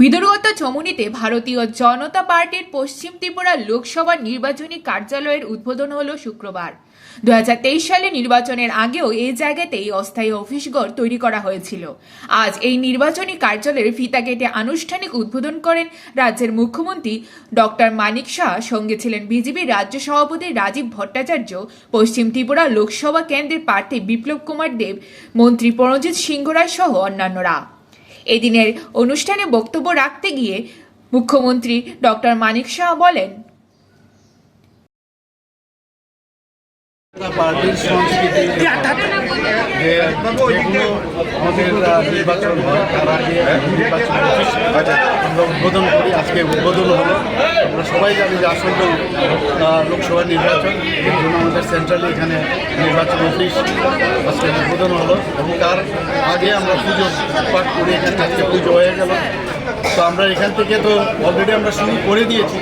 বিদুর্গত চমুনিতে ভারতীয় জনতা পার্টির পশ্চিম ত্রিপুরা লোকসভা নির্বাচনী কার্যালয়ের উদ্বোধন হল শুক্রবার। দুহাজার তেইশ সালে নির্বাচনের আগেও এই জায়গাতেই অস্থায়ী অফিসঘর তৈরি করা হয়েছিল। আজ এই নির্বাচনী কার্যালয়ের ফিতা কেটে আনুষ্ঠানিক উদ্বোধন করেন রাজ্যের মুখ্যমন্ত্রী ডক্টর মানিক শাহ। সঙ্গে ছিলেন বিজেপি রাজ্য সভাপতি রাজীব ভট্টাচার্য, পশ্চিম ত্রিপুরা লোকসভা কেন্দ্রের প্রার্থী বিপ্লব কুমার দেব, মন্ত্রী প্রণজিৎ সিংহ রায় সহ অন্যান্যরা। এদিনের অনুষ্ঠানে বক্তব্য রাখতে গিয়ে মুখ্যমন্ত্রী ডক্টর মানিক শাহ বলেন, পার্টির সংস্কৃতি যে আমাদের নির্বাচন হয়, তার আগে নির্বাচন আমরা উদ্বোধন করি, আজকে উদ্বোধন হলো। আমরা সবাই জানি যে আসন্ন লোকসভা নির্বাচন, এর জন্য আমাদের সেন্ট্রালি এখানে নির্বাচন অফিস আজকে উদ্বোধন হলো এবং তার আগে আমরা পুজো পাঠ করি এখানে আজকে পুজো হয়ে গেল। তো আমরা এখান থেকে তো অলরেডি আমরা শুরু করে দিয়েছি।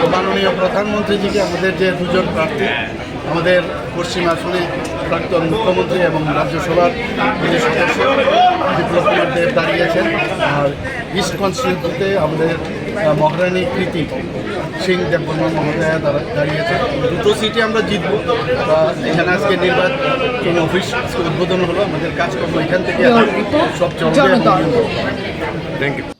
তো মাননীয় প্রধানমন্ত্রীজিকে আমাদের যে দুজন প্রার্থী, আমাদের পশ্চিম আসনে প্রাক্তন মুখ্যমন্ত্রী এবং রাজ্যসভার যে সদস্য, বিপ্লব কুমার দেব দাঁড়িয়েছেন আর ইস্ট কনস্টিটিউন্সিতে আমাদের মহারানী কৃতি সিং দেববর্মা মহোদয়া দাঁড়িয়েছে। দুটো সিটে আমরা জিতবো। এখানে আজকে নির্বাচন অফিস উদ্বোধন হলো আমাদের কাজকর্ম এখান থেকে সব চলবে জনতা। Thank you